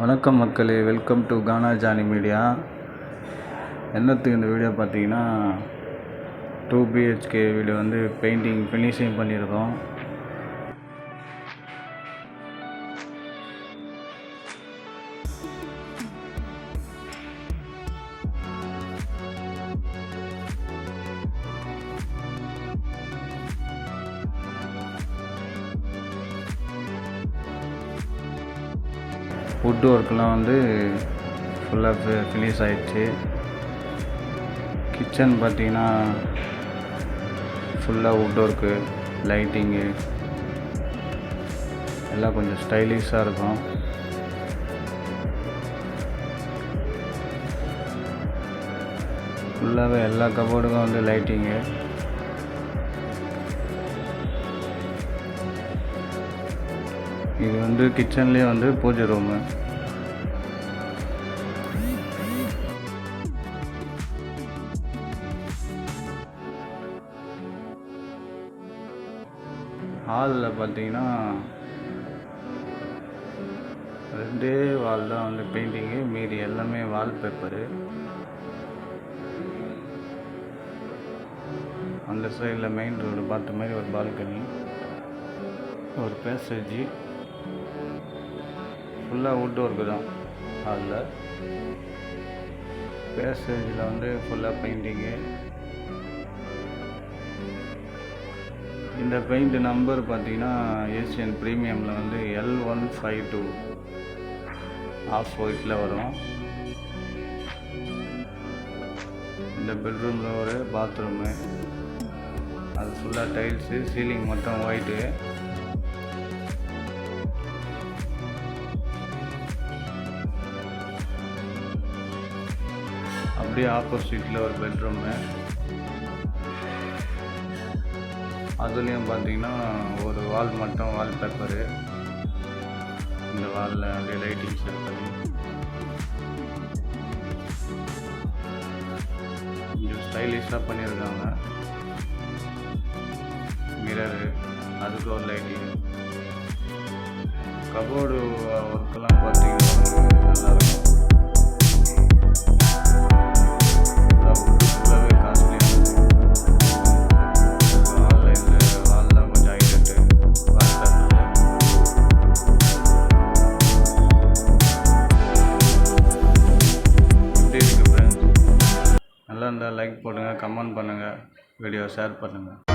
வணக்கம் மக்களே welcome to Gaana Johnny media என்னத்துக்கு இந்த வீடியோ பார்த்தீங்கன்னா டூ பிஹெச்கே வீடு வந்து பெயிண்டிங் ஃபினிஷிங் பண்ணியிருக்கோம். வுட் ஒர்க்லாம் வந்து ஃபுல்லாக ஃபினிஷ் ஆகிடுச்சு கிச்சன் பார்த்தீங்கன்னா ஃபுல்லாக வுட் ஒர்க்கு லைட்டிங்கு எல்லாம் கொஞ்சம் ஸ்டைலிஷாக இருக்கும். ஃபுல்லாகவே எல்லா கபோர்டுக்கும் வந்து லைட்டிங்கு இது வந்து கிச்சன்லேயே வந்து பூஜை ரூமு ஹாலில் பார்த்தீங்கன்னா ரெண்டே வால் தான் வந்து பெயிண்டிங்கு மீதி எல்லாமே வால்பேப்பரு அந்த சைடில் மெயின் ரோடு பார்த்த மாதிரி ஒரு பால்கனி ஒரு பேசேஜி ஃபுல்லாக வுட் ஒர்க்கு தான். ஹாலில் பேசேஜில் வந்து ஃபுல்லாக பெயிண்டிங்கு இந்த பெயிண்ட் நம்பர் பார்த்தீங்கன்னா ஏசியன் ப்ரீமியமில் வந்து L one five two of ஒயிட்டில் வரும். இந்த பெட்ரூமில் ஒரு பாத்ரூமு அது ஃபுல்லாக டைல்ஸு சீலிங் மொத்தம் ஒயிட்டு அப்படியே ஆப்போசிட்டில் ஒரு பெட்ரூமு அதுலேயும் பார்த்தீங்கன்னா ஒரு வால் மட்டும் வால் பேப்பரு இந்த வாலில் அப்படியே லைட்டிங் செட் பண்ணி கொஞ்சம் ஸ்டைலிஷாக பண்ணியிருக்காங்க மிரரு அதுக்கு ஒரு லைட்டிங் கபோர்டு ஒர்க்கெல்லாம் பார்த்து எப்படி இருந்தால் லைக் போடுங்க கமெண்ட் பண்ணுங்கள் வீடியோ ஷேர் பண்ணுங்கள்